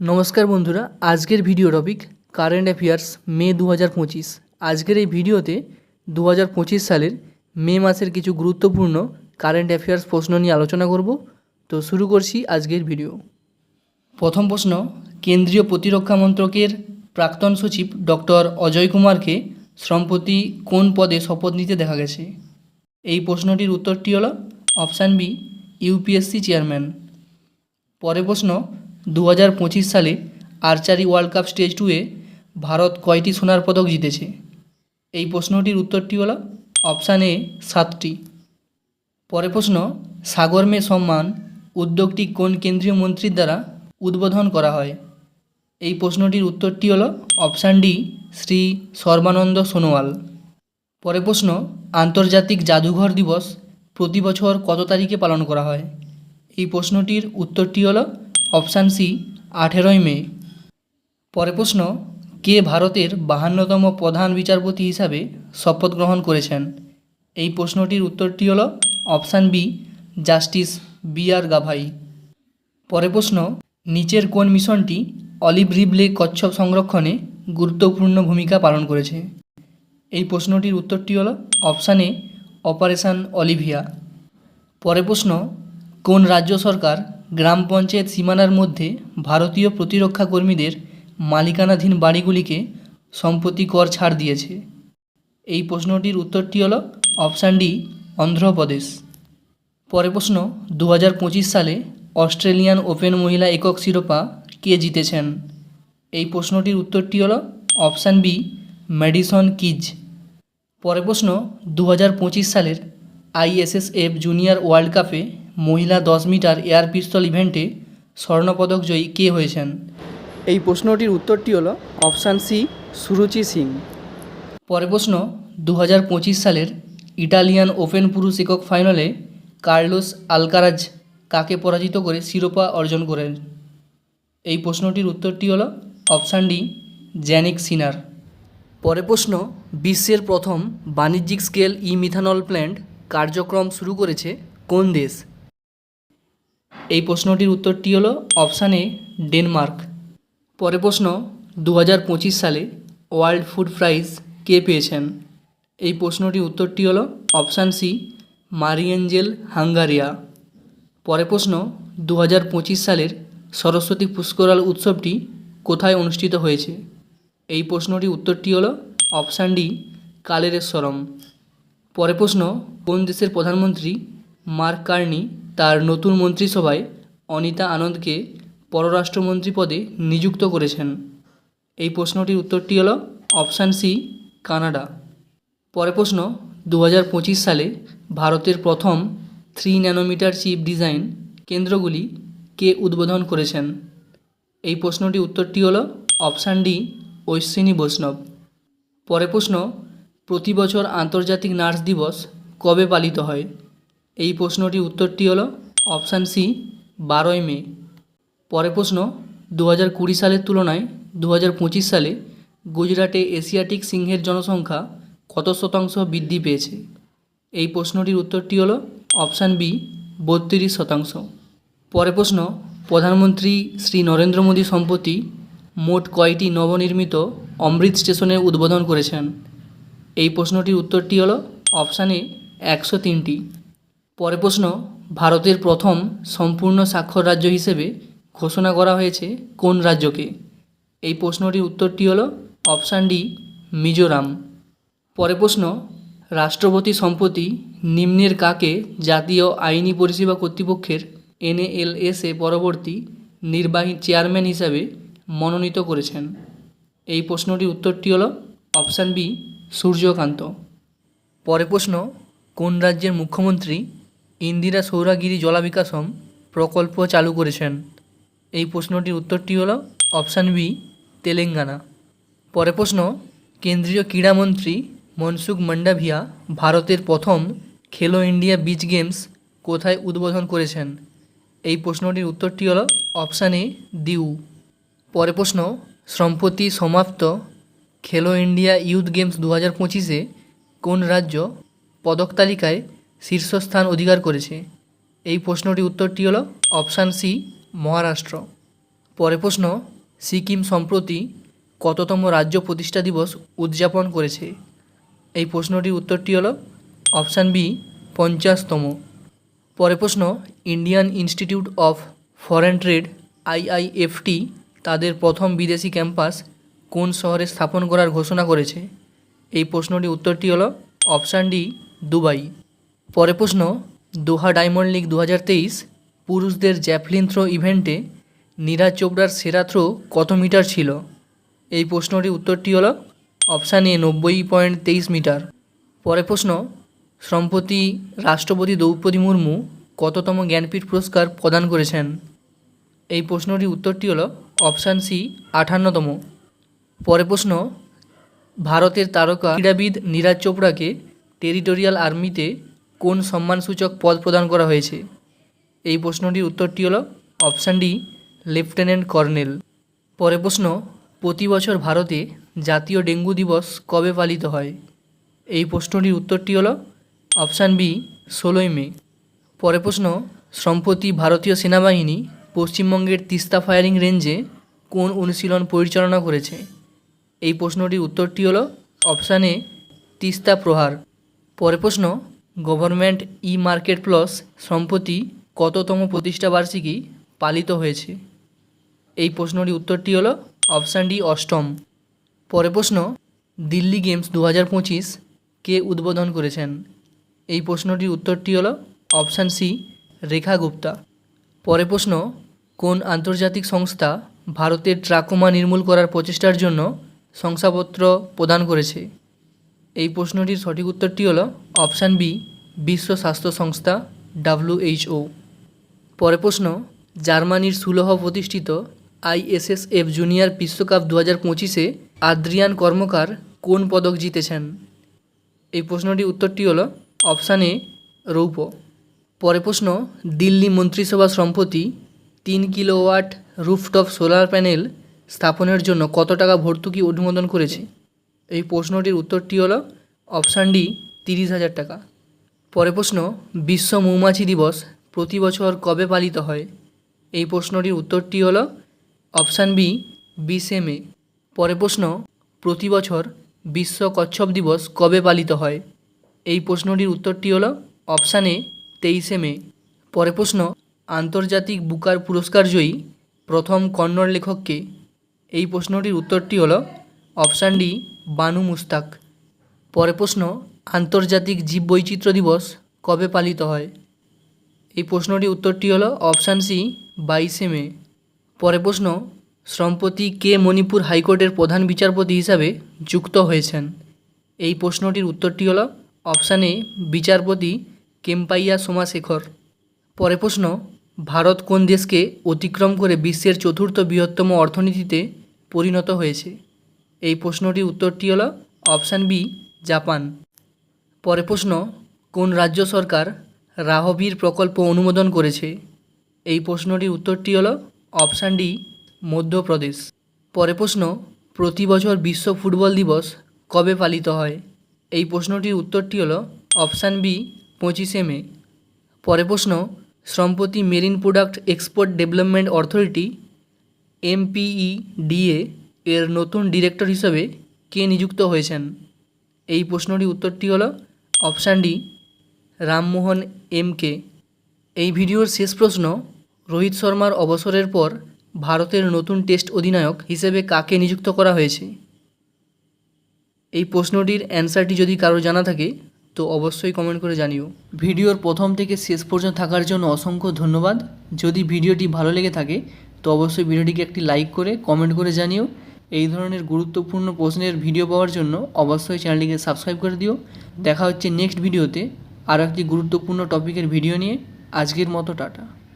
নমস্কার বন্ধুরা, আজকের video topic current affairs May দু হাজার পঁচিশ। আজকের এই ভিডিওতে দু হাজার পঁচিশ সালের মে মাসের কিছু গুরুত্বপূর্ণ কারেন্ট অ্যাফেয়ার্স প্রশ্ন নিয়ে আলোচনা করব। তো শুরু করছি আজকের ভিডিও প্রথম প্রশ্ন, কেন্দ্রীয় প্রতিরক্ষা মন্ত্রকের প্রাক্তন সচিব ডক্টর অজয় কুমারকে সম্প্রতি কোন পদে শপথ নিতে দেখা গেছে? এই প্রশ্নটির উত্তরটি হল অপশান বি ইউপিএসসি চেয়ারম্যান পরে প্রশ্ন দু হাজার পঁচিশ সালে আর্চারি ওয়ার্ল্ড কাপ স্টেজ টুয়ে ভারত কয়টি সোনার পদক জিতেছে? এই প্রশ্নটির উত্তরটি হলো অপশান এ সাতটি। পরে প্রশ্ন, সাগর মে সম্মান উদ্যোগটি কোন কেন্দ্রীয় মন্ত্রীর দ্বারা উদ্বোধন করা হয়? এই প্রশ্নটির উত্তরটি হলো অপশান ডি, শ্রী সর্বানন্দ সোনোয়াল। পরে প্রশ্ন, আন্তর্জাতিক জাদুঘর দিবস প্রতি বছর কত তারিখে পালন করা হয়? এই প্রশ্নটির উত্তরটি হলো অপশান সি, আঠেরোই মে। পরে প্রশ্ন, কে ভারতের বাহান্নতম প্রধান বিচারপতি হিসাবে শপথ গ্রহণ করেছেন? এই প্রশ্নটির উত্তরটি হল option B, justice B R Gavai. পরে প্রশ্ন, নিচের কোন মিশনটি অলিভ রিবলে কচ্ছপ সংরক্ষণে গুরুত্বপূর্ণ ভূমিকা পালন করেছে? এই প্রশ্নটির উত্তরটি হল অপশান এ, অপারেশন অলিভিয়া। পরে প্রশ্ন, কোন রাজ্য সরকার গ্রাম পঞ্চায়েত সীমানার মধ্যে ভারতীয় প্রতিরক্ষা কর্মীদের মালিকানাধীন বাড়িগুলিকে সম্পত্তি কর ছাড় দিয়েছে। এই প্রশ্নটির উত্তরটি হল অপশান ডি, অন্ধ্রপ্রদেশ। পরের প্রশ্ন দু হাজার পঁচিশ সালে অস্ট্রেলিয়ান ওপেন মহিলা একক শিরোপা কে জিতেছেন? এই প্রশ্নটির উত্তরটি হল অপশান বি, ম্যাডিসন কিজ। পরের প্রশ্ন দু হাজার পঁচিশ সালের আইএসএসএফ জুনিয়র ওয়ার্ল্ড কাপে মহিলা দশ মিটার এয়ার পিস্তল ইভেন্টে স্বর্ণপদক জয়ী কে হয়েছেন? এই প্রশ্নটির উত্তরটি হলো অপশান সি সুরুচি সিং। পরের প্রশ্ন দু হাজার পঁচিশ সালের ইটালিয়ান ওপেন পুরুষ একক ফাইনালে কার্লোস আলকারাজ কাকে পরাজিত করে শিরোপা অর্জন করেন? এই প্রশ্নটির উত্তরটি হলো অপশান ডি জ্যানিক সিনার। পরে প্রশ্ন বিশ্বের প্রথম বাণিজ্যিক স্কেল ই মিথানল প্ল্যান্ট কার্যক্রম শুরু করেছে কোন দেশ? এই প্রশ্নটির উত্তরটি হলো অপশান এ, ডেনমার্ক। পরে প্রশ্ন দু হাজার পঁচিশ সালে ওয়ার্ল্ড ফুড প্রাইজ কে পেয়েছেন? এই প্রশ্নটির উত্তরটি হলো অপশান সি মারিয়েঞ্জেল হাঙ্গারিয়া। পরে প্রশ্ন দু হাজার পঁচিশ সালের সরস্বতী পুষ্করাল উৎসবটি কোথায় অনুষ্ঠিত হয়েছে? এই প্রশ্নটির উত্তরটি হলো অপশান ডি, কালেরেশ্বরম। পরে প্রশ্ন, কোন দেশের প্রধানমন্ত্রী মার্ক কার্নি তার নতুন মন্ত্রিসভায় অনিতা আনন্দকে পররাষ্ট্রমন্ত্রী পদে নিযুক্ত করেছেন। এই প্রশ্নটির উত্তরটি হলো অপশান সি, কানাডা। পরে প্রশ্ন দু হাজার পঁচিশ সালে ভারতের প্রথম থ্রি ন্যানোমিটার চিপ ডিজাইন কেন্দ্রগুলি কে উদ্বোধন করেছেন? এই প্রশ্নটির উত্তরটি হলো অপশান ডি ঐশ্বিনী বৈষ্ণব। পরে প্রশ্ন, প্রতি বছর আন্তর্জাতিক নার্স দিবস কবে পালিত হয়? এই প্রশ্নটির উত্তরটি হলো অপশান সি, বারোই মে। পরের প্রশ্ন দু হাজার কুড়ি সালের তুলনায় দু হাজার পঁচিশ সালে গুজরাটে এশিয়াটিক সিংহের জনসংখ্যা কত শতাংশ বৃদ্ধি পেয়েছে? এই প্রশ্নটির উত্তরটি হলো অপশান বি, বত্রিশ শতাংশ। পরে প্রশ্ন, প্রধানমন্ত্রী শ্রী নরেন্দ্র মোদী সম্প্রতি মোট কয়টি নবনির্মিত অমৃত স্টেশনের উদ্বোধন করেছেন? এই প্রশ্নটির উত্তরটি হলো অপশান একশো তিনটি। পরের প্রশ্ন, ভারতের প্রথম সম্পূর্ণ স্বাক্ষর রাজ্য হিসেবে ঘোষণা করা হয়েছে কোন রাজ্যকে? এই প্রশ্নটির উত্তরটি হলো অপশান ডি, মিজোরাম। পরে প্রশ্ন, রাষ্ট্রপতি সম্প্রতি নিম্নের কাকে জাতীয় আইনি পরিষেবা কর্তৃপক্ষের এনএএলএসএ পরবর্তী নির্বাহী চেয়ারম্যান হিসাবে মনোনীত করেছেন? এই প্রশ্নটির উত্তরটি হলো অপশান বি, সূর্যকান্ত। পরে প্রশ্ন, কোন রাজ্যের মুখ্যমন্ত্রী ইন্দিরা সৌরাগিরি জলাবিকাশম প্রকল্প চালু করেছেন। এই প্রশ্নটির উত্তরটি হলো অপশান বি, তেলেঙ্গানা। পরে প্রশ্ন, কেন্দ্রীয় ক্রীড়ামন্ত্রী মনসুখ মান্ডাভিয়া ভারতের প্রথম খেলো ইন্ডিয়া বিচ গেমস কোথায় উদ্বোধন করেছেন? এই প্রশ্নটির উত্তরটি হলো অপশান এ, দিউ। পরে প্রশ্ন, সম্প্রতি সমাপ্ত খেলো ইন্ডিয়া ইউথ গেমস দু হাজার পঁচিশে কোন রাজ্য পদক তালিকায় শীর্ষস্থান অধিকার করেছে। এই প্রশ্নটির উত্তরটি হলো অপশান সি, মহারাষ্ট্র। পরে প্রশ্ন, সিকিম সম্প্রতি কততম রাজ্য প্রতিষ্ঠা দিবস উদযাপন করেছে? এই প্রশ্নটির উত্তরটি হলো অপশান বি, পঞ্চাশতম। পরে প্রশ্ন, Indian Institute of Foreign Trade, IIFT, তাদের প্রথম বিদেশি ক্যাম্পাস কোন শহরে স্থাপন করার ঘোষণা করেছে? এই প্রশ্নটির উত্তরটি হলো অপশান ডি, দুবাই। পরে প্রশ্ন, দোহা ডায়মন্ড লিগ দু হাজার তেইশ পুরুষদের জ্যাভলিন থ্রো ইভেন্টে নীরাজ চোপড়ার সেরা থ্রো কত মিটার ছিল? এই প্রশ্নটির উত্তরটি হলো অপশান এ নব্বই পয়েন্ট তেইশ মিটার। পরে প্রশ্ন, সম্প্রতি রাষ্ট্রপতি দ্রৌপদী মুর্মু কততম জ্ঞানপীঠ পুরস্কার প্রদান করেছেন? এই প্রশ্নটির উত্তরটি হলো অপশান সি আঠান্নতম। পরে প্রশ্ন, ভারতের তারকা ক্রীড়াবিদ নীরাজ চোপড়াকে টেরিটোরিয়াল আর্মিতে কোন সম্মানসূচক পদ প্রদান করা হয়েছে? এই প্রশ্নটির উত্তরটি হলো অপশান ডি, লেফটেন্যান্ট কর্নেল। পরে প্রশ্ন, প্রতি বছর ভারতে জাতীয় ডেঙ্গু দিবস কবে পালিত হয়? এই প্রশ্নটির উত্তরটি হলো অপশান বি, ষোলোই মে। পরে প্রশ্ন, সম্প্রতি ভারতীয় সেনাবাহিনী পশ্চিমবঙ্গের তিস্তা ফায়ারিং রেঞ্জে কোন অনুশীলন পরিচালনা করেছে? এই প্রশ্নটির উত্তরটি হলো অপশান এ, তিস্তা প্রহার। পরে প্রশ্ন গভর্নমেন্ট ই মার্কেট প্লাস সম্প্রতি কততম প্রতিষ্ঠা বার্ষিকী পালিত হয়েছে? এই প্রশ্নটির উত্তরটি হলো অপশান ডি, অষ্টম। পরে প্রশ্ন, দিল্লি গেমস দু হাজার পঁচিশ কে উদ্বোধন করেছেন? এই প্রশ্নটির উত্তরটি হলো অপশান সি, রেখা গুপ্তা। পরে প্রশ্ন, কোন আন্তর্জাতিক সংস্থা ভারতের ট্রাকোমা নির্মূল করার প্রচেষ্টার জন্য শংসাপত্র প্রদান করেছে? এই প্রশ্নটির সঠিক উত্তরটি হলো অপশান বি, বিশ্ব স্বাস্থ্য সংস্থা ডাব্লিউএইচও পরে প্রশ্ন, জার্মানির সুলহ প্রতিষ্ঠিত আইএসএসএফ জুনিয়র বিশ্বকাপ দু হাজার পঁচিশে আদ্রিয়ান কর্মকার কোন পদক জিতেছেন? এই প্রশ্নটির উত্তরটি হলো অপশান এ, রৌপ্য। পরে প্রশ্ন, দিল্লি মন্ত্রিসভা সম্প্রতি তিন কিলোওয়াট রুফটপ সোলার প্যানেল স্থাপনের জন্য কত টাকা ভর্তুকি অনুমোদন করেছে? এই প্রশ্নটির উত্তরটি হলো অপশান ডি তিরিশ হাজার টাকা। পরে প্রশ্ন, বিশ্ব মৌমাছি দিবস প্রতি বছর কবে পালিত হয়? এই প্রশ্নটির উত্তরটি হলো অপশান বি বিশে মে। পরে প্রশ্ন, প্রতি বছর বিশ্ব কচ্ছপ দিবস কবে পালিত হয়? এই প্রশ্নটির উত্তরটি হলো অপশান এ তেইশে মে। পরে প্রশ্ন, আন্তর্জাতিক বুকার পুরস্কার জয়ী প্রথম কন্নড় লেখককে? এই প্রশ্নটির উত্তরটি হলো অপশান ডি, বানু মুস্তাক পরে প্রশ্ন, আন্তর্জাতিক জীববৈচিত্র্য দিবস কবে পালিত হয়? এই প্রশ্নটির উত্তরটি হলো অপশান সি, বাইশে মে। পরে প্রশ্ন, সম্প্রতি কে মণিপুর হাইকোর্টের প্রধান বিচারপতি হিসাবে যুক্ত হয়েছেন? এই প্রশ্নটির উত্তরটি হলো অপশান এ, বিচারপতি কেম্পাইয়া সোমাশেখর। পরে প্রশ্ন, ভারত কোন দেশকে অতিক্রম করে বিশ্বের চতুর্থ বৃহত্তম অর্থনীতিতে পরিণত হয়েছে? এই প্রশ্নটির উত্তরটি হলো অপশান বি, জাপান। পরে প্রশ্ন, কোন রাজ্য সরকার রাহবীর প্রকল্প অনুমোদন করেছে? এই প্রশ্নটির উত্তরটি হলো অপশান ডি, মধ্যপ্রদেশ। পরে প্রশ্ন, প্রতি বছর বিশ্ব ফুটবল দিবস কবে পালিত হয়? এই প্রশ্নটির উত্তরটি হলো অপশান বি, পঁচিশে মে। পরে প্রশ্ন, সম্প্রতি marine product export development authority, MPEDA এর নতুন ডিরেক্টর হিসেবে কে নিযুক্ত হয়েছেন? এই প্রশ্নটির উত্তরটি হলো option D Rammohan M K. এই ভিডিওর শেষ প্রশ্ন, রোহিত শর্মার অবসরের পর ভারতের নতুন টেস্ট অধিনায়ক হিসেবে কাকে নিযুক্ত করা হয়েছে? এই প্রশ্নটির অ্যান্সারটি যদি কারও জানা থাকে, তো অবশ্যই কমেন্ট করে জানিও। ভিডিওর প্রথম থেকে শেষ পর্যন্ত থাকার জন্য অসংখ্য ধন্যবাদ। যদি ভিডিওটি ভালো লেগে থাকে, তো অবশ্যই ভিডিওটিকে একটি লাইক করে কমেন্ট করে জানিও। এই ধরনের গুরুত্বপূর্ণ প্রশ্নের ভিডিও পাওয়ার জন্য অবশ্যই চ্যানেলটিকে সাবস্ক্রাইব করে দিও। দেখা হচ্ছে নেক্সট ভিডিওতে আরও একটি গুরুত্বপূর্ণ টপিকের ভিডিও নিয়ে। আজকের মতো, টাটা।